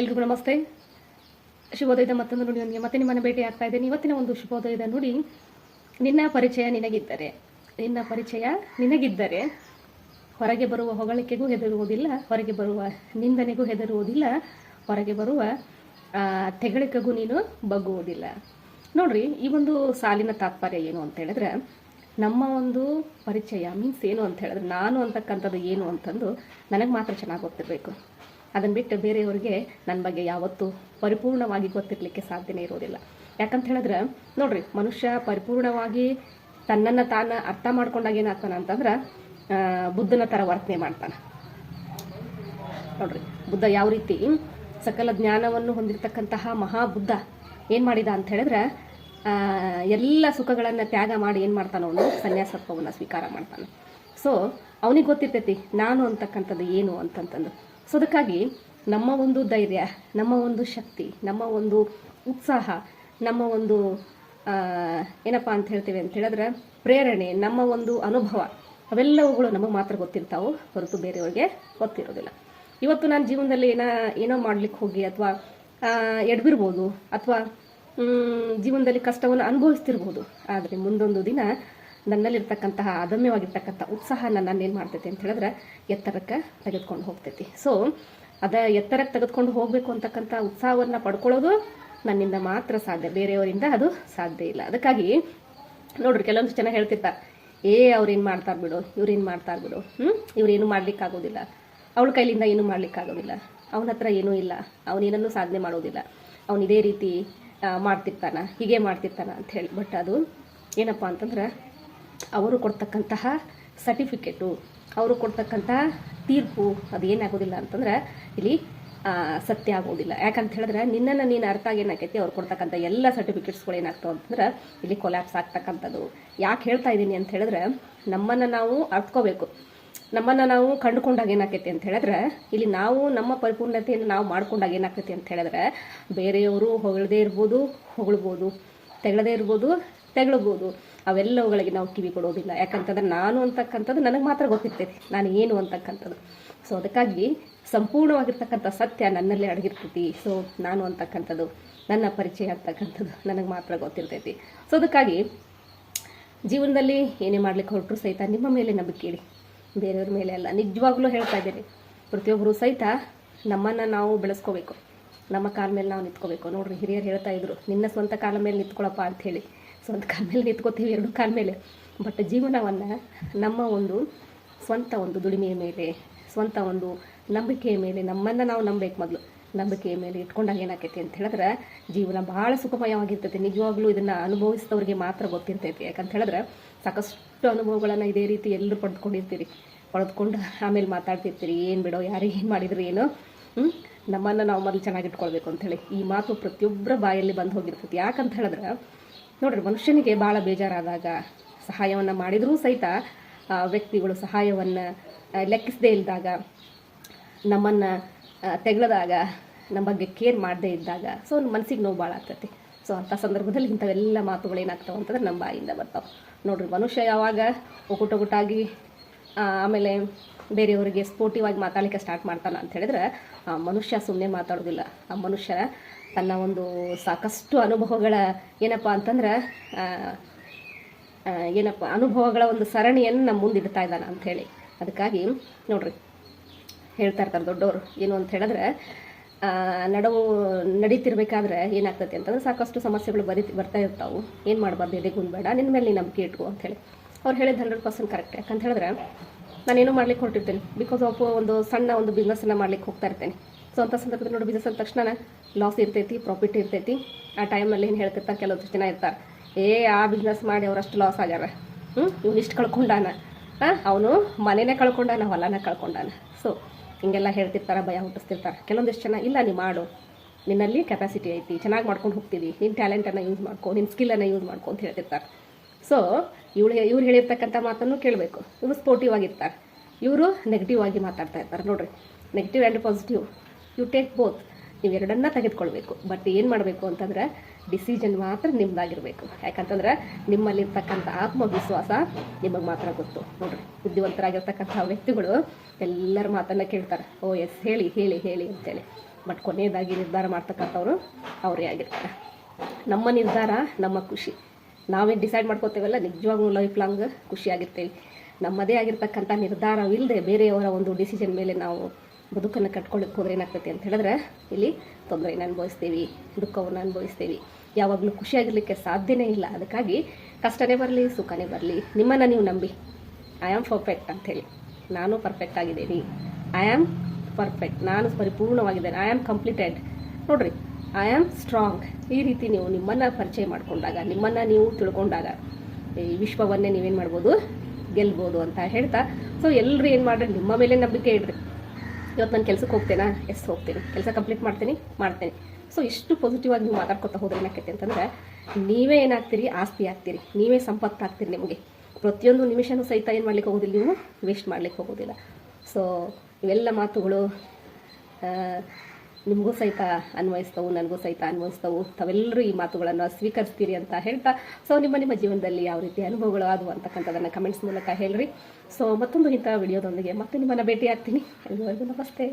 ಎಲ್ರಿಗೂ ನಮಸ್ತೆ. ಶುಭೋದಯದ ಮತ್ತೊಂದು ನುಡಿಯೊಂದಿಗೆ ಮತ್ತೆ ನಿಮ್ಮನ್ನು ಭೇಟಿ ಆಗ್ತಾ ಇದ್ದೇನೆ. ಇವತ್ತಿನ ಒಂದು ಶುಭೋದಯದ ನುಡಿ, ನಿನ್ನ ಪರಿಚಯ ನಿನಗಿದ್ದರೆ. ನಿನ್ನ ಪರಿಚಯ ನಿನಗಿದ್ದರೆ ಹೊರಗೆ ಬರುವ ಹೊಗಳಿಕೆಗೂ ಹೆದರುವುದಿಲ್ಲ, ಹೊರಗೆ ಬರುವ ನಿಂದನೆಗೂ ಹೆದರುವುದಿಲ್ಲ, ಹೊರಗೆ ಬರುವ ತೆಗಳಿಕೆಗೂ ನೀನು ಬಗ್ಗುವುದಿಲ್ಲ. ನೋಡ್ರಿ, ಈ ಒಂದು ಸಾಲಿನ ತಾತ್ಪರ್ಯ ಏನು ಅಂತ ಹೇಳಿದ್ರೆ, ನಮ್ಮ ಒಂದು ಪರಿಚಯ ಮೀನ್ಸ್ ಏನು ಅಂತ ಹೇಳಿದ್ರೆ, ನಾನು ಅಂತಕ್ಕಂಥದ್ದು ಏನು ಅಂತಂದು ನನಗೆ ಮಾತ್ರ ಚೆನ್ನಾಗಿ ಗೊತ್ತಿರಬೇಕು. ಅದನ್ನು ಬಿಟ್ಟು ಬೇರೆಯವ್ರಿಗೆ ನನ್ನ ಬಗ್ಗೆ ಯಾವತ್ತೂ ಪರಿಪೂರ್ಣವಾಗಿ ಗೊತ್ತಿರಲಿಕ್ಕೆ ಸಾಧ್ಯನೇ ಇರೋದಿಲ್ಲ. ಯಾಕಂತ ಹೇಳಿದ್ರೆ, ನೋಡ್ರಿ, ಮನುಷ್ಯ ಪರಿಪೂರ್ಣವಾಗಿ ತನ್ನನ್ನು ತಾನು ಅರ್ಥ ಮಾಡ್ಕೊಂಡಾಗ ಏನಾಗ್ತಾನೆ ಅಂತಂದ್ರೆ ಬುದ್ಧನ ಥರ ವರ್ತನೆ ಮಾಡ್ತಾನೆ. ನೋಡ್ರಿ, ಬುದ್ಧ ಯಾವ ರೀತಿ ಸಕಲ ಜ್ಞಾನವನ್ನು ಹೊಂದಿರತಕ್ಕಂತಹ ಮಹಾಬುದ್ಧ ಏನು ಮಾಡಿದ ಅಂತ ಹೇಳಿದ್ರೆ ಎಲ್ಲ ಸುಖಗಳನ್ನು ತ್ಯಾಗ ಮಾಡಿ ಏನು ಮಾಡ್ತಾನೆ ಅವನು? ಸನ್ಯಾಸತ್ವವನ್ನು ಸ್ವೀಕಾರ ಮಾಡ್ತಾನೆ. ಸೊ ಅವನಿಗೆ ಗೊತ್ತಿರ್ತೈತಿ, ನಾನು ಅಂತಕ್ಕಂಥದ್ದು ಏನು ಅಂತಂತಂದು. ಸೊ ಅದಕ್ಕಾಗಿ ನಮ್ಮ ಒಂದು ಧೈರ್ಯ, ನಮ್ಮ ಒಂದು ಶಕ್ತಿ, ನಮ್ಮ ಒಂದು ಉತ್ಸಾಹ, ನಮ್ಮ ಒಂದು ಏನಪ್ಪ ಅಂತ ಹೇಳ್ತೀವಿ ಅಂತ ಹೇಳಿದ್ರೆ ಪ್ರೇರಣೆ, ನಮ್ಮ ಒಂದು ಅನುಭವ, ಅವೆಲ್ಲವುಗಳು ನಮಗೆ ಮಾತ್ರ ಗೊತ್ತಿರ್ತಾವೆ, ಹೊರತು ಬೇರೆಯವ್ರಿಗೆ ಗೊತ್ತಿರೋದಿಲ್ಲ. ಇವತ್ತು ನಾನು ಜೀವನದಲ್ಲಿ ಏನೋ ಏನೋ ಮಾಡ್ಲಿಕ್ಕೆ ಹೋಗಿ ಅಥವಾ ಎಡ್ಬಿರ್ಬೋದು ಅಥವಾ ಜೀವನದಲ್ಲಿ ಕಷ್ಟವನ್ನು ಅನುಭವಿಸ್ತಿರ್ಬೋದು. ಆದರೆ ಮುಂದೊಂದು ದಿನ ನನ್ನಲ್ಲಿರ್ತಕ್ಕಂತಹ ಅದಮ್ಯವಾಗಿರ್ತಕ್ಕಂಥ ಉತ್ಸಾಹ ನನ್ನನ್ನು ಏನು ಮಾಡ್ತೈತಿ ಅಂತ ಹೇಳಿದ್ರೆ ಎತ್ತರಕ್ಕೆ ತೆಗೆದುಕೊಂಡು ಹೋಗ್ತೈತಿ. ಸೊ ಅದ ಎತ್ತರಕ್ಕೆ ತೆಗೆದುಕೊಂಡು ಹೋಗಬೇಕು ಅಂತಕ್ಕಂಥ ಉತ್ಸಾಹವನ್ನು ಪಡ್ಕೊಳ್ಳೋದು ನನ್ನಿಂದ ಮಾತ್ರ ಸಾಧ್ಯ. ಬೇರೆಯವರಿಂದ ಅದು ಸಾಧ್ಯ ಇಲ್ಲ. ಅದಕ್ಕಾಗಿ ನೋಡ್ರಿ ಕೆಲವೊಂದು ಜನ ಹೇಳ್ತಿರ್ತಾರೆ, ಏ ಅವ್ರೇನು ಮಾಡ್ತಾರೆ ಬಿಡು ಇವ್ರೇನು ಮಾಡ್ತಾರೆ ಬಿಡು ಹ್ಞೂ ಇವ್ರೇನು ಮಾಡ್ಲಿಕ್ಕಾಗೋದಿಲ್ಲ. ಅವಳ ಕೈಲಿಂದ ಏನೂ ಮಾಡ್ಲಿಕ್ಕಾಗೋದಿಲ್ಲ. ಅವನ ಹತ್ರ ಏನೂ ಇಲ್ಲ. ಅವನೇನನ್ನೂ ಸಾಧನೆ ಮಾಡೋದಿಲ್ಲ. ಅವನು ಇದೇ ರೀತಿ ಮಾಡ್ತಿರ್ತಾನ, ಹೀಗೆ ಮಾಡ್ತಿರ್ತಾನ ಅಂತ ಹೇಳಿ. ಬಟ್ ಅದು ಏನಪ್ಪ ಅಂತಂದ್ರೆ ಅವರು ಕೊಡ್ತಕ್ಕಂತಹ ಸರ್ಟಿಫಿಕೇಟು ಅವರು ಕೊಡ್ತಕ್ಕಂತಹ ತೀರ್ಪು, ಅದು ಏನಾಗೋದಿಲ್ಲ ಅಂತಂದ್ರೆ ಇಲ್ಲಿ ಸತ್ಯ ಆಗೋದಿಲ್ಲ. ಯಾಕಂತ ಹೇಳಿದ್ರೆ ನಿನ್ನನ್ನು ನೀನು ಅರ್ಥ ಏನಾಕೈತಿ ಅವ್ರು ಕೊಡ್ತಕ್ಕಂಥ ಎಲ್ಲ ಸರ್ಟಿಫಿಕೇಟ್ಸ್ಗಳು ಏನಾಗ್ತವೆ ಅಂತಂದ್ರೆ ಇಲ್ಲಿ ಕೊಲ್ಯಾಪ್ಸ್ ಆಗ್ತಕ್ಕಂಥದ್ದು. ಯಾಕೆ ಹೇಳ್ತಾ ಇದ್ದೀನಿ ಅಂತ ಹೇಳಿದ್ರೆ ನಮ್ಮನ್ನು ನಾವು ಅರ್ತ್ಕೋಬೇಕು ನಮ್ಮನ್ನು ನಾವು ಕಂಡುಕೊಂಡಾಗ ಏನಾಕೈತಿ ಅಂತ ಹೇಳಿದ್ರೆ ಇಲ್ಲಿ ನಾವು ನಮ್ಮ ಪರಿಪೂರ್ಣತೆಯನ್ನು ನಾವು ಮಾಡ್ಕೊಂಡಾಗ ಏನಾಗ್ತೈತಿ ಅಂತ ಹೇಳಿದ್ರೆ ಬೇರೆಯವರು ಹೊಗಳದೇ ಇರ್ಬೋದು, ಹೊಗಳ್ಬೋದು, ತೆಗಳದೇ ಇರ್ಬೋದು, ತೆಗಳಬೋದು. ಅವೆಲ್ಲವುಗಳಿಗೆ ನಾವು ಕಿವಿ ಕೊಡೋದಿಲ್ಲ ಯಾಕಂತಂದ್ರೆ ನಾನು ಅಂತಕ್ಕಂಥದ್ದು ನನಗೆ ಮಾತ್ರ ಗೊತ್ತಿರ್ತೈತಿ ನಾನು ಏನು ಅಂತಕ್ಕಂಥದ್ದು. ಸೊ ಅದಕ್ಕಾಗಿ ಸಂಪೂರ್ಣವಾಗಿರ್ತಕ್ಕಂಥ ಸತ್ಯ ನನ್ನಲ್ಲೇ ಅಡಗಿರ್ತೈತಿ. ಸೊ ನಾನು ಅಂತಕ್ಕಂಥದ್ದು, ನನ್ನ ಪರಿಚಯ ಅಂತಕ್ಕಂಥದ್ದು ನನಗೆ ಮಾತ್ರ ಗೊತ್ತಿರ್ತೈತಿ. ಸೊ ಅದಕ್ಕಾಗಿ ಜೀವನದಲ್ಲಿ ಏನೇ ಮಾಡ್ಲಿಕ್ಕೆ ಹೊರಟರು ಸಹಿತ ನಿಮ್ಮ ಮೇಲೆ ನಂಬಿಕೆ ಇಡಿ. ಬೇರೆಯವ್ರ ಮೇಲೆ ಅಲ್ಲ. ನಿಜವಾಗ್ಲೂ ಹೇಳ್ತಾ ಇದ್ದೀನಿ. ಪ್ರತಿಯೊಬ್ಬರು ಸಹಿತ ನಮ್ಮನ್ನು ನಾವು ಬೆಳೆಸ್ಕೋಬೇಕು. ನಮ್ಮ ಕಾಲ ಮೇಲೆ ನಾವು ನಿಂತ್ಕೋಬೇಕು. ನೋಡ್ರಿ, ಹಿರಿಯರು ಹೇಳ್ತಾ ಇದ್ರು, ನಿನ್ನ ಸ್ವಂತ ಕಾಲ ಮೇಲೆ ನಿಂತ್ಕೊಳ್ಳಪ್ಪ ಅಂಥೇಳಿ ಸ್ವಂತ ಕಾಲ ಮೇಲೆ ನಿಂತ್ಕೋತೀವಿ ಎರಡು ಕಾಲ ಮೇಲೆ. ಬಟ್ ಜೀವನವನ್ನು ನಮ್ಮ ಒಂದು ಸ್ವಂತ ಒಂದು ದುಡಿಮೆಯ ಮೇಲೆ, ಸ್ವಂತ ಒಂದು ನಂಬಿಕೆಯ ಮೇಲೆ, ನಮ್ಮನ್ನು ನಾವು ನಂಬಬೇಕು ಮೊದಲು. ನಂಬಿಕೆಯ ಮೇಲೆ ಇಟ್ಕೊಂಡಾಗ ಏನಾಕೈತಿ ಅಂತ ಹೇಳಿದ್ರೆ, ಜೀವನ ಭಾಳ ಸುಖಮಯವಾಗಿರ್ತೈತಿ. ನಿಜವಾಗ್ಲೂ ಇದನ್ನು ಅನುಭವಿಸಿದವ್ರಿಗೆ ಮಾತ್ರ ಗೊತ್ತಿರ್ತೈತಿ. ಯಾಕಂತ ಹೇಳಿದ್ರೆ, ಸಾಕಷ್ಟು ಅನುಭವಗಳನ್ನು ಇದೇ ರೀತಿ ಎಲ್ಲರೂ ಪಡೆದುಕೊಂಡಿರ್ತೀರಿ. ಪಡೆದುಕೊಂಡು ಆಮೇಲೆ ಮಾತಾಡ್ತಿರ್ತೀರಿ, ಏನು ಬಿಡೋ ಯಾರಿಗೆ ಏನು ಮಾಡಿದ್ರು, ಏನು? ನಮ್ಮನ್ನು ನಾವು ಮೊದಲು ಚೆನ್ನಾಗಿ ಇಟ್ಕೊಳ್ಬೇಕು ಅಂಥೇಳಿ ಈ ಮಾತು ಪ್ರತಿಯೊಬ್ಬರ ಬಾಯಲ್ಲಿ ಬಂದು ಹೋಗಿರ್ತೈತಿ. ಯಾಕಂತ ಹೇಳಿದ್ರೆ ನೋಡ್ರಿ ಮನುಷ್ಯನಿಗೆ ಭಾಳ ಬೇಜಾರಾದಾಗ ಸಹಾಯವನ್ನು ಮಾಡಿದರೂ ಸಹಿತ ವ್ಯಕ್ತಿಗಳು ಸಹಾಯವನ್ನು ಲೆಕ್ಕಿಸದೇ ಇದ್ದಾಗ ನಮ್ಮನ್ನು ತೆಗೆದಾಗ ನಮ್ಮ ಬಗ್ಗೆ ಕೇರ್ ಮಾಡದೇ ಇದ್ದಾಗ ಸೊ ಮನಸ್ಸಿಗೆ ನೋವು ಭಾಳ ಆಗ್ತೈತಿ. ಸೊ ಅಂಥ ಸಂದರ್ಭದಲ್ಲಿ ಇಂಥವೆಲ್ಲ ಮಾತುಗಳು ಏನಾಗ್ತಾವೆ ಅಂತಂದ್ರೆ ನಮ್ಮ ಬಾಯಿಂದ ಬರ್ತಾವೆ. ನೋಡ್ರಿ ಮನುಷ್ಯ ಯಾವಾಗ ಒಗುಟೊಗುಟಾಗಿ ಆ, ಆಮೇಲೆ ಬೇರೆಯವರಿಗೆ ಸ್ಪೋರ್ಟಿವ್ ಆಗಿ ಮಾತಾಡಲಿಕ್ಕೆ ಸ್ಟಾರ್ಟ್ ಮಾಡ್ತಾನೆ ಅಂತ ಹೇಳಿದ್ರೆ, ಆ, ಮನುಷ್ಯ ಸುಮ್ಮನೆ ಮಾತಾಡೋದಿಲ್ಲ. ಆ ಮನುಷ್ಯ ತನ್ನ ಒಂದು ಸಾಕಷ್ಟು ಅನುಭವಗಳ, ಏನಪ್ಪ ಅಂತಂದ್ರೆ ಏನಪ್ಪ, ಅನುಭವಗಳ ಒಂದು ಸರಣಿಯನ್ನು ನಮ್ಮ ಮುಂದೆ ಇಡ್ತಾ ಇದ್ದಾನೆ ಅಂಥೇಳಿ ಅದಕ್ಕಾಗಿ ನೋಡ್ರಿ, ಹೇಳ್ತಾ ಇರ್ತಾರೆ ದೊಡ್ಡವರು. ಏನು ಅಂತ ಹೇಳಿದ್ರೆ ನಡವು ನಡೀತಿರ್ಬೇಕಾದ್ರೆ ಏನಾಗ್ತೈತಿ ಅಂತಂದ್ರೆ ಸಾಕಷ್ಟು ಸಮಸ್ಯೆಗಳು ಬರೀ, ಬರ್ತಾ ಇರ್ತಾವೆ. ಏನು ಮಾಡಬಾರ್ದು ಎದೆ ಬೇಡ ನಿನ್ನ ಮೇಲೆ ನೀನು ನಂಬಿಕೆ ಇಟ್ಕೋ ಅಂಥೇಳಿ ಅವ್ರು ಹೇಳಿದ ಹಂಡ್ರೆಡ್ ಪರ್ಸೆಂಟ್ ಕರೆಕ್ಟ್ ಯಾಕಂತ ಹೇಳಿದ್ರೆ ನಾನೇನೋ ಮಾಡ್ಲಿಕ್ಕೆ ಹೊರಟಿರ್ತೇನೆ. ಬಿಕಾಸ್ ಆಫ್ ಒಂದು ಸಣ್ಣ ಒಂದು ಬಿಸ್ನೆಸ್ಸನ್ನು ಮಾಡ್ಲಿಕ್ಕೆ ಹೋಗ್ತಾ ಇರ್ತೇನೆ. ಸೊ ಅಂಥ ಸಂದರ್ಭದಲ್ಲಿ ನೋಡಿ ಬಿಸ್ನೆಸ್ ಅಂದ ತಕ್ಷಣ ಲಾಸ್ ಇರ್ತೈತಿ ಪ್ರಾಫಿಟ್ ಇರ್ತೈತಿ. ಆ ಟೈಮಲ್ಲಿ ಏನು ಹೇಳ್ತಿರ್ತಾರೆ? ಕೆಲವೊಂದು ಜನ ಇರ್ತಾರೆ. ಏ, ಆ ಬಿಸ್ನೆಸ್ ಮಾಡಿ ಅವರಷ್ಟು ಲಾಸ್ ಆಗ್ಯಾರ. ಹ್ಞೂ ಇವ್ನು ಇಷ್ಟು ಕಳ್ಕೊಂಡಾನ. ಅವನು ಮನೆನೇ ಕಳ್ಕೊಂಡಾನ, ಹೊಲನ ಕಳ್ಕೊಂಡಾನ. ಸೊ ಹಿಂಗೆಲ್ಲ ಹೇಳ್ತಿರ್ತಾರೆ, ಭಯ ಹುಟ್ಟಿಸ್ತಿರ್ತಾರೆ. ಕೆಲವೊಂದಿಷ್ಟು ಜನ, ಇಲ್ಲ ನೀವು ಮಾಡು. ನಿನ್ನಲ್ಲಿ ಕೆಪಾಸಿಟಿ ಐತಿ. ಚೆನ್ನಾಗಿ ಮಾಡ್ಕೊಂಡು ಹೋಗ್ತೀವಿ. ನಿನ್ನ ಟ್ಯಾಲೆಂಟನ್ನು ಯೂಸ್ ಮಾಡ್ಕೊ ನಿನ್ನ ಸ್ಕಿಲ್ಲನ್ನು ಯೂಸ್ ಮಾಡ್ಕೊ ಅಂತ ಹೇಳ್ತಿರ್ತಾರೆ. ಸೊ ಇವಳು ಇವ್ರು ಹೇಳಿರ್ತಕ್ಕಂಥ ಮಾತನ್ನು ಕೇಳಬೇಕು. ಇವರು ಸ್ಪೋರ್ಟಿವ್ ಆಗಿರ್ತಾರೆ. ಇವರು ನೆಗೆಟಿವ್ ಆಗಿ ಮಾತಾಡ್ತಾ ಇರ್ತಾರೆ. ನೋಡ್ರಿ negative and positive you take both ನೀವು ಎರಡನ್ನ ತೆಗೆದುಕೊಳ್ಬೇಕು. ಬಟ್ ಏನು ಮಾಡಬೇಕು ಅಂತಂದ್ರೆ ಡಿಸಿಷನ್ ಮಾತ್ರ ನಿಮ್ಮದಾಗಿರಬೇಕು ಯಾಕಂತಂದ್ರೆ, ನಿಮ್ಮಲ್ಲಿರ್ತಕ್ಕಂಥ ಆತ್ಮವಿಶ್ವಾಸ ನಿಮಗೆ ಮಾತ್ರ ಗೊತ್ತು. ನೋಡ್ರಿ, ಬುದ್ಧಿವಂತರಾಗಿರ್ತಕ್ಕಂಥ ವ್ಯಕ್ತಿಗಳು ಎಲ್ಲರ ಮಾತನ್ನು ಕೇಳ್ತಾರೆ. ಓ ಎಸ್ ಹೇಳಿ ಹೇಳಿ ಹೇಳಿ ಅಂತೇಳಿ. ಬಟ್ ಕೊನೆಯದಾಗಿ ನಿರ್ಧಾರ ಮಾಡ್ತಕ್ಕಂಥವ್ರು ಅವರೇ ಆಗಿರ್ತಾರೆ. ನಮ್ಮ ನಿರ್ಧಾರ, ನಮ್ಮ ಖುಷಿ. ನಾವೇ ಡಿಸೈಡ್ ಮಾಡ್ಕೋತೇವಲ್ಲ? ನಿಜವಾಗ್ಲೂ ಲೈಫ್ ಲಾಂಗ್ ಖುಷಿಯಾಗಿರ್ತೀವಿ. ನಮ್ಮದೇ ಆಗಿರ್ತಕ್ಕಂಥ ನಿರ್ಧಾರವಿಲ್ಲದೆ ಬೇರೆಯವರ ಒಂದು ಡಿಸಿಷನ್ ಮೇಲೆ ನಾವು ಬದುಕನ್ನು ಕಟ್ಕೊಳ್ಳೋಕೆ ಹೋದ್ರೆ ಏನಾಗ್ತೈತಿ ಅಂತ ಹೇಳಿದ್ರೆ, ಇಲ್ಲಿ ತೊಂದರೆನ ಅನುಭವಿಸ್ತೀವಿ, ದುಃಖವನ್ನು ಅನುಭವಿಸ್ತೀವಿ. ಯಾವಾಗಲೂ ಖುಷಿಯಾಗಿರ್ಲಿಕ್ಕೆ ಸಾಧ್ಯನೇ ಇಲ್ಲ. ಅದಕ್ಕಾಗಿ ಕಷ್ಟನೇ ಬರಲಿ, ಸುಖನೇ ಬರಲಿ. ನಿಮ್ಮನ್ನು ನೀವು ನಂಬಿ. ಐ ಆಮ್ ಪರ್ಫೆಕ್ಟ್ ಅಂಥೇಳಿ ನಾನು ಪರ್ಫೆಕ್ಟ್ ಆಗಿದ್ದೀನಿ. ಐ ಆಮ್ ಪರ್ಫೆಕ್ಟ್ ನಾನು ಪರಿಪೂರ್ಣವಾಗಿದ್ದೇನೆ. ಐ ಆಮ್ ಕಂಪ್ಲೀಟೆಡ್ ನೋಡ್ರಿ. ಐ ಆಮ್ ಸ್ಟ್ರಾಂಗ್ ಈ ರೀತಿ ನೀವು ನಿಮ್ಮನ್ನು ಪರಿಚಯ ಮಾಡಿಕೊಂಡಾಗ, ನಿಮ್ಮನ್ನು ನೀವು ತಿಳ್ಕೊಂಡಾಗ, ಈ ವಿಶ್ವವನ್ನೇ ನೀವೇನು ಮಾಡ್ಬೋದು? ಗೆಲ್ಬೋದು ಅಂತ ಹೇಳ್ತಾ ಸೊ ಎಲ್ಲರೂ ಏನು ಮಾಡ್ರಿ? ನಿಮ್ಮ ಮೇಲೆ ನಂಬಿಕೆ ಇಡ್ರಿ. ಇವತ್ತು ನಾನು ಕೆಲಸಕ್ಕೆ ಹೋಗ್ತೇನಾ? ಎಸ್, ಹೋಗ್ತೀನಿ. ಕೆಲಸ ಕಂಪ್ಲೀಟ್ ಮಾಡ್ತೀನಿ, ಮಾಡ್ತೇನೆ. ಸೊ ಇಷ್ಟು ಪಾಸಿಟಿವ್ ಆಗಿ ನೀವು ಮಾತಾಡ್ಕೊತಾ ಹೋದ್ರೆ ಏನಾಗ್ತೈತೆ ಅಂತಂದ್ರೆ, ನೀವೇ ಏನಾಗ್ತೀರಿ? ಆಸ್ತಿ ಆಗ್ತೀರಿ. ನೀವೇ ಸಂಪತ್ತು ಆಗ್ತೀರಿ ನಿಮಗೆ. ಪ್ರತಿಯೊಂದು ನಿಮಿಷನೂ ಸಹಿತ ಏನು ಮಾಡ್ಲಿಕ್ಕೆ ಹೋಗೋದಿಲ್ಲ ನೀವು? ವೇಸ್ಟ್ ಮಾಡ್ಲಿಕ್ಕೆ ಹೋಗೋದಿಲ್ಲ. ಸೊ ಇವೆಲ್ಲ ಮಾತುಗಳು ನಿಮಗೂ ಸಹಿತ ಅನ್ವಯಿಸ್ತವು, ನನಗೂ ಸಹಿತ ಅನ್ವಯಿಸ್ತವು. ತಾವೆಲ್ಲರೂ ಈ ಮಾತುಗಳನ್ನು ಸ್ವೀಕರಿಸ್ತೀರಿ ಅಂತ ಹೇಳ್ತಾ, ಸೊ ನಿಮ್ಮ ನಿಮ್ಮ ಜೀವನದಲ್ಲಿ ಯಾವ ರೀತಿ ಅನುಭವಗಳು ಆದವು ಅಂತಕ್ಕಂಥದ್ದನ್ನು ಕಮೆಂಟ್ಸ್ ಮೂಲಕ ಹೇಳ್ರಿ. ಸೊ ಮತ್ತೊಂದು ಇಂಥ ವಿಡಿಯೋದೊಂದಿಗೆ ಮತ್ತೆ ನಿಮ್ಮನ್ನು ಭೇಟಿ ಆಗ್ತೀನಿ ಎಲ್ಲರಿಗೂ ನಮಸ್ತೆ.